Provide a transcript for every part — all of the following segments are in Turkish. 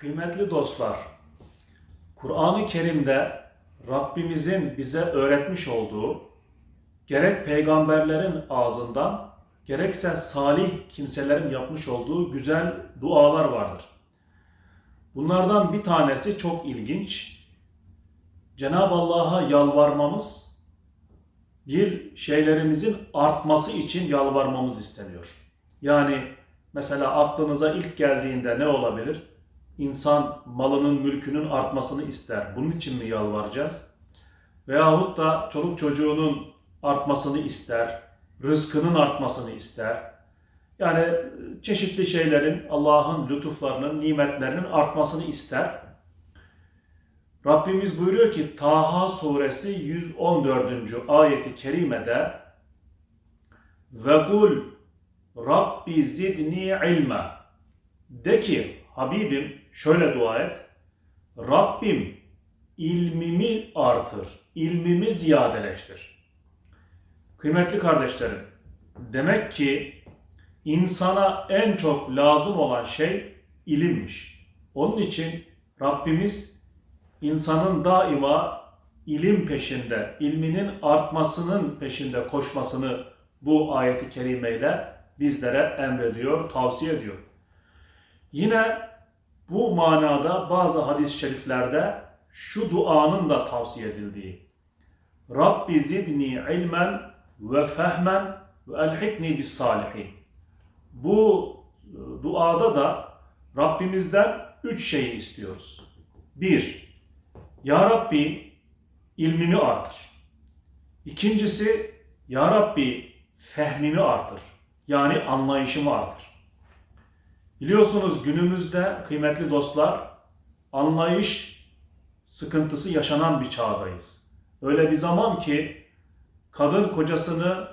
Kıymetli dostlar, Kur'an-ı Kerim'de Rabbimizin bize öğretmiş olduğu gerek peygamberlerin ağzından gerekse salih kimselerin yapmış olduğu güzel dualar vardır. Bunlardan bir tanesi çok ilginç. Cenab-ı Allah'a yalvarmamız, bir şeylerimizin artması için yalvarmamız isteniyor. Yani mesela aklınıza ilk geldiğinde ne olabilir? İnsan malının, mülkünün artmasını ister. Bunun için mi yalvaracağız? Veyahut da çoluk çocuğunun artmasını ister, rızkının artmasını ister. Yani çeşitli şeylerin, Allah'ın lütuflarının, nimetlerinin artmasını ister. Rabbimiz buyuruyor ki Taha suresi 114. ayeti kerimede ve kul Rabbi zidni ilme de ki Habibim şöyle dua et Rabbim ilmimi artır, ilmimi ziyadeleştir. Kıymetli kardeşlerim, demek ki insana en çok lazım olan şey ilimmiş. Onun için Rabbimiz insanın daima ilim peşinde, ilminin artmasının peşinde koşmasını bu ayeti kerimeyle bizlere emrediyor, tavsiye ediyor. Yine bu manada bazı hadis-i şeriflerde şu duanın da tavsiye edildiği. Rabbi zidni ilmen ve fehmen ve elhikni bis salihin. Bu e, duada da Rabbimizden üç şeyi istiyoruz. Bir, Ya Rabbi ilmimi artır. İkincisi, Ya Rabbi fehmimi artır. Yani anlayışımı artır. Biliyorsunuz günümüzde kıymetli dostlar anlayış sıkıntısı yaşanan bir çağdayız. Öyle bir zaman ki kadın kocasını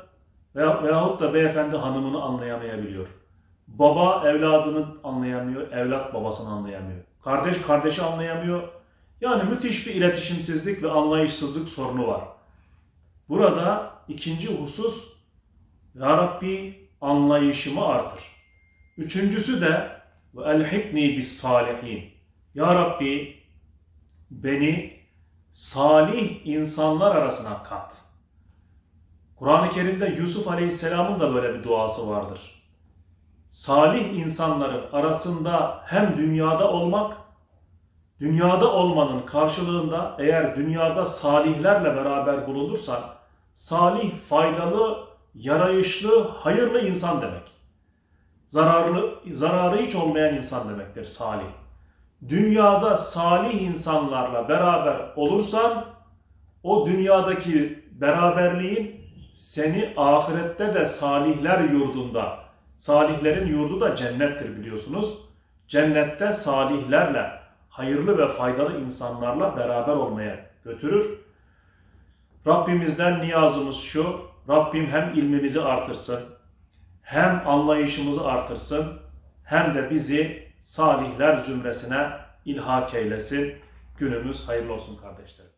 veya, veyahut da beyefendi hanımını anlayamayabiliyor. Baba evladını anlayamıyor, evlat babasını anlayamıyor. Kardeş kardeşi anlayamıyor. Yani müthiş bir iletişimsizlik ve anlayışsızlık sorunu var. Burada ikinci husus Ya Rabbi anlayışımı artır. Üçüncüsü de ve elhikni bis salihin. Ya Rabbi beni salih insanlar arasına kat. Kur'an-ı Kerim'de Yusuf Aleyhisselam'ın da böyle bir duası vardır. Salih insanların arasında hem dünyada olmak, dünyada olmanın karşılığında eğer dünyada salihlerle beraber bulunursan, salih, faydalı, yarayışlı, hayırlı insan demek. Zararlı, zararı hiç olmayan insan demektir salih. Dünyada salih insanlarla beraber olursan, o dünyadaki beraberliğin seni ahirette de salihler yurdunda, salihlerin yurdu da cennettir biliyorsunuz. Cennette salihlerle, hayırlı ve faydalı insanlarla beraber olmaya götürür. Rabbimizden niyazımız şu, Rabbim hem ilmimizi artırsın, hem anlayışımızı artırsın, hem de bizi salihler zümresine ilhak eylesin. Günümüz hayırlı olsun kardeşlerim.